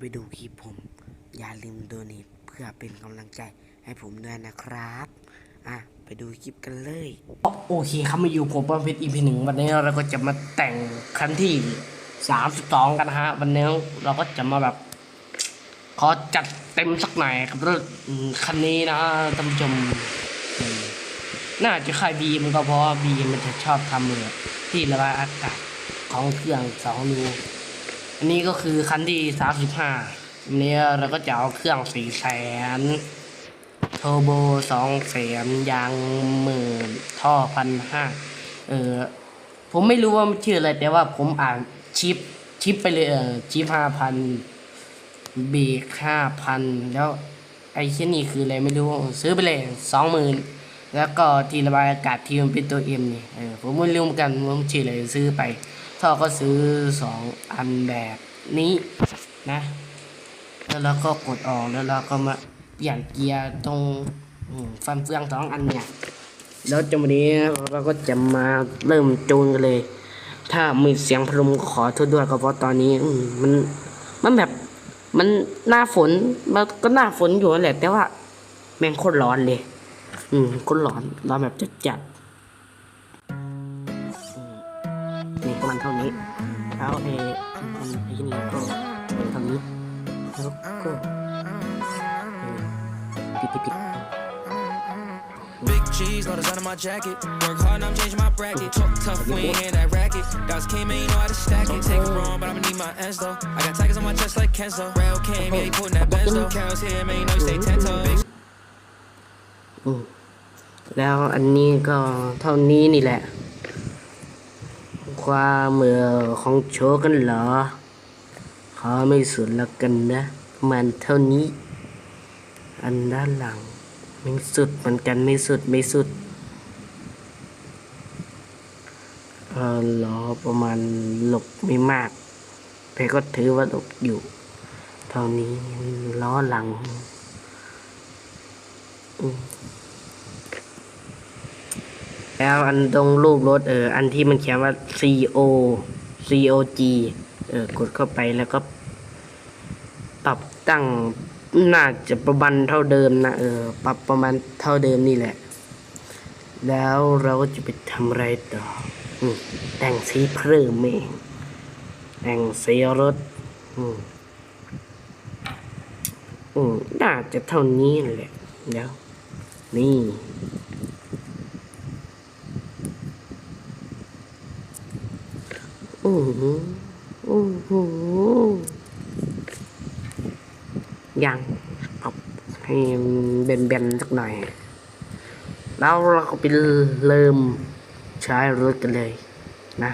ไปดูคลิปผม อย่าลืมโดเนทเพื่อเป็นกำลังใจให้ผมด้วยนะครับ อะ ไปดูคลิปกันเลย โอเคครับมาอยู่ผมประเภทอีพีหนึ่งวันนี้เราก็จะมาแต่งคันที่สามสิบสองกันนะฮะ วันนี้เราก็จะมาแบบ ขอจัดเต็มสักหน่อยกับรถคันนี้นะท่านผู้ชมอืมน่าจะค่ายบีมันก็เพราะบีมันจะชอบทำเลยที่ระบายอากาศของเครื่องสองรู อันนี้ก็คือคันที่สามสิบห้าอันนี้เราก็จะเอาเครื่องสี่แสนโทโบสองแสนยางหมื่นท่อพันห้าเออผมไม่รู้ว่ามันชื่ออะไรแต่ว่าผมอ่านชิปชิปไปเลยเออชิปห้าพันเบรกห้าพันแล้วไอ้เช่นนี้คืออะไรไม่รู้ซื้อไปเลยสองหมื่นแล้วก็ทีระบายอากาศที่มันเป็นตัวเอ็มนี่เออผมไม่รู้เหมือนกันว่ามันชื่ออะไรซื้อไป ท่อก็ซื้อสองอันแบบนี้นะ แล้วเราก็กดออกแล้วเราก็มาเปลี่ยนเกียร์ตรงฟันเฟืองสองอันเนี่ยแล้วจังวันนี้เราก็จะมาเริ่มจูนกันเลย ถ้ามีเสียงพรมขอโทษด้วยก็เพราะตอนนี้มันมันแบบมันหน้าฝนมันก็หน้าฝนอยู่แหละแต่ว่า แม่งโคตรร้อนเลย อืมโคตรร้อนร้อนแบบจัดจัด มนี่ประมาณเท่านี้แล้วไอ้มันไอ้นี่ก็เป็นเท่านี้แล้วก็เออปิดปิดปิด Big cheese, know the sound of my jacket. Work hard, and I'm changing my bracket. Talk tough, we ain't hear that racket. Dogs came in, you know how to stack it. Take it wrong, but I'ma need my ends though. I got tigers on my chest like Kenzo. Rail came, yeah, he putting that Benz though. Carol's here, man, you know you stay ten toes. Big อืมแล้วอันนี้ก็เท่านี้นี่แหละ ความเมือของโชกันเหรอ ขอไม่สุดละกันนะประมันเท่านี้ อันด้านหลังไม่สุดเหมือนกันไม่สุดไม่สุดเออล้อประมาณหลบไม่มากแต่ก็ถือว่าหลบอยู่ เท่านี้ล้อหลังอือ แล้วอันตรงรูปรถเอออันที่มันเขียนว่า C O C O G เออกดเข้าไปแล้วก็ ปรับตั้งน่าจะประมาณเท่าเดิมนะเออปรับประมาณเท่าเดิมนี่แหละ แล้วเราก็จะไปทำอะไรต่ออแต่งสีเพิ่มเองแต่งสีรถ อืมอืมน่าจะเท่านี้แหละเดี๋ยวนี่ อ้โหโอ้โหยังปรับให้เบนๆสักหน่อย แล้วเราก็ไปเริ่มใช้รถกันเลยนะ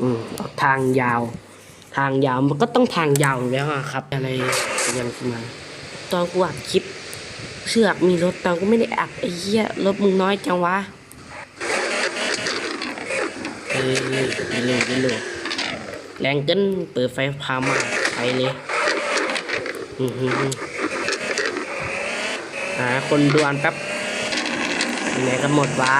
อืมเอาทางยาว ทางยาวมันก็ต้องทางยาวอยู่แล้วอะครับ อะไรยังขึ้นมาตอนกูอัดคลิป เชือกมีรถตอนกูไม่ได้อัดไอ้เหี้ยรถมึงน้อยจังวะ เออไปเลยไปเลยแรงเกินเปิดไฟพามาไปเลยหาคนดวนแป๊บไหนกันหมดวะ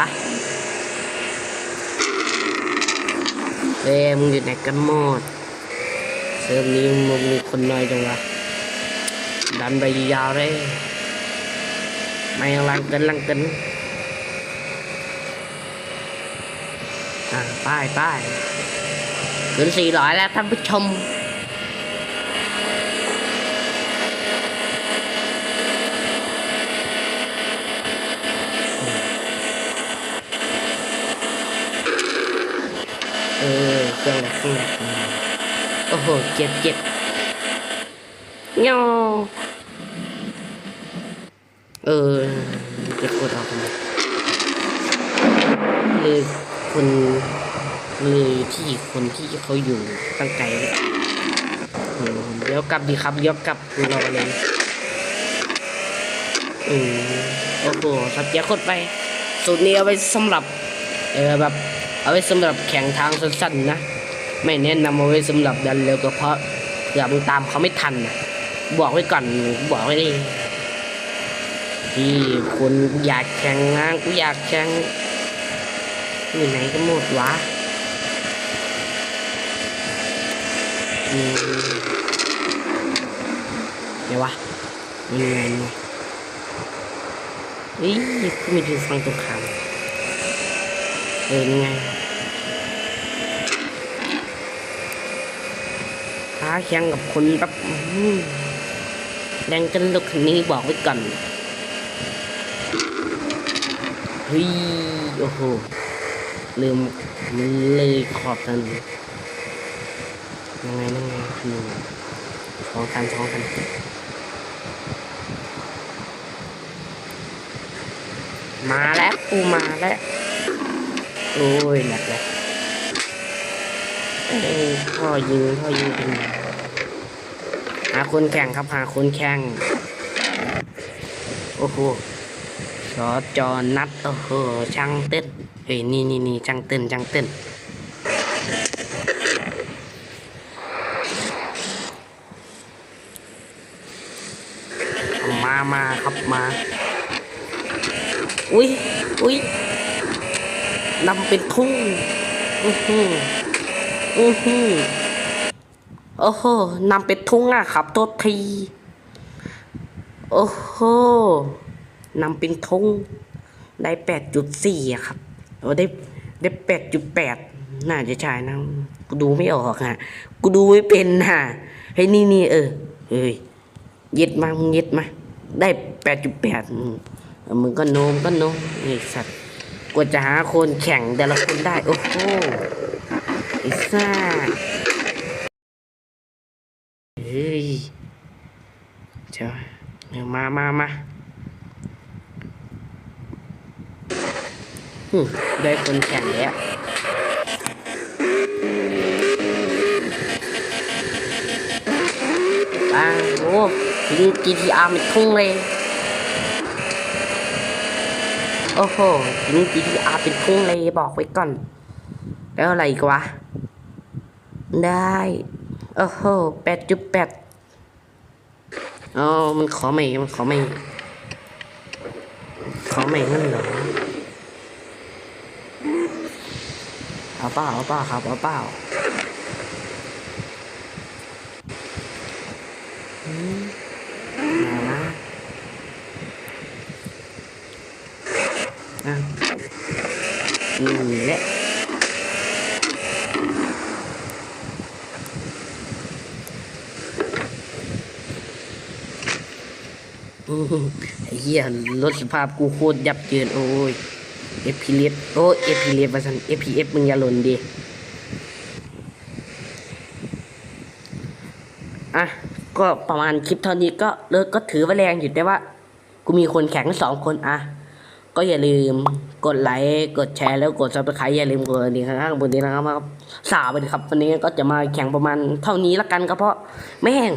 เอ้มึงอยู่ไหนกันหมดเซิร์ฟนี้มึงมีคนน้อยจังวะดันไปยาวเลยไม่ลังเกินลังเกิน อ่าป้ายป้ายถึงสี่ร้อยแล้วท่านผู้ชม เออเครื่องเครื่องโอ้โห เจ็บเจ็บเงาเออจะกดออกมาเลย คนเลยที่คนที่เขาอยู่ตั้งไกลเออเลี้ยวกลับดีครับเลี้ยวกลับรอเลยอืมโอ้โหสับเจียโคตรไปสูตรนี้เอาไว้สำหรับเออแบบเอาไว้สำหรับแข่งทางสั้นๆนะไม่แนะนำเอาไว้สำหรับดันเร็วก็เพราะเผื่อมึงตามเขาไม่ทันนะบอกไว้ก่อนบอกไว้ดิที่คุณอยากแข่งงานกูอยากแข่ง อยู่ไหนกันหมดวะอืมดี๋ยววะมันยังไงเนี่ยเฮ้ยกูไม่ถึงฟังตรงข้ามเออนี่ไงท้าแข่งกับคนแบบแรงกันลุกนนี้บอกไว้ก่อนเฮ้ยโอ้โห ลืมเลยขอบกันยังไงนั่งไงหนึ่งสองพันสองพันมาแล้วกูมาแล้ว โอ้ยหนักเลยเอ้ยพ่อยิงพ่อยิงเป็นหาคนแข่งครับหาคนแข่ง โอ้โหสอจอนัดโอ้โหช่างเต้น เฮ้ยนี่นี่นี่ช่างเต้นช่างเต้นมามาครับมาอุ้ยอุ้ยนำเป็นทุ่งอือหืออือหือโอ้โหนำเป็นทุ่งอะครับโทษทีโอ้โหนำเป็นทุ่งได้แปดจุดสี่อะครับ โอ้ได้ได้แปดจุดแปดน่าจะใช่นะกูดูไม่ออกฮะกูดูไม่เป็นฮะเฮ้ยนี่นี่เออเฮ้ยเย็ดมามึงเย็ดมาได้แปดจุดแปดมึงก็โน้มก็โน้มไอ้สัตว์กว่าจะหาคนแข่งแต่ละคนได้โอ้โหไอ้ซ่าเฮ้ยเจ้ามามามา ได้คนแข่งแล้วอ่าโอ้ถึง GTR มันทุ่งเลย โอ้โหถึง GTR เป็นทุ่งเลยบอกไว้ก่อน แล้วอะไรอีกวะ ได้ โอ้โหแปดจุดแปดอ๋อมันขอใหม่ มันขอใหม่ ขอใหม่นั่นเหรอ เอาเปล่าเอาเปล่าครับเอาเปล่ามาละอะนี่แหละอื้อหือไอ้เหี้ยรถสภาพกูโคตรยับเยินโอ้ย เอฟพีเลฟโอ้เอฟพีเลฟมาสันเอฟพีเอฟมึงอย่าหล่นดิอะก็ประมาณคลิปเท่านี้ก็เลิกก็ถือว่าแรงอยู่แต่ว่า กูมีคนแข่งสองคนอะก็อย่าลืมกดไลค์กดแชร์แล้วกดซับสไครต์อย่าลืมกดดิ่งข้างบนนี้นะครับมาสาวไปเลยครับวันนี้ก็จะมาแข่งประมาณเท่านี้ละกันก็เพราะแม่ง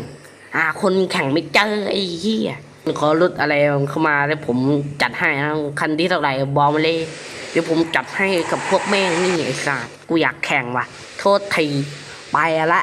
หาคนแข่งไม่เจอไอ้เหี้ย ขอรถอะไรเข้ามาแล้วผมจัดให้นะคันที่เท่าไหร่บอกมาเลยเดี๋ยวผมจัดให้กับพวกแม่งนี่ไอ้สัสกูอยากแข่งว่ะ โทษทีไปละ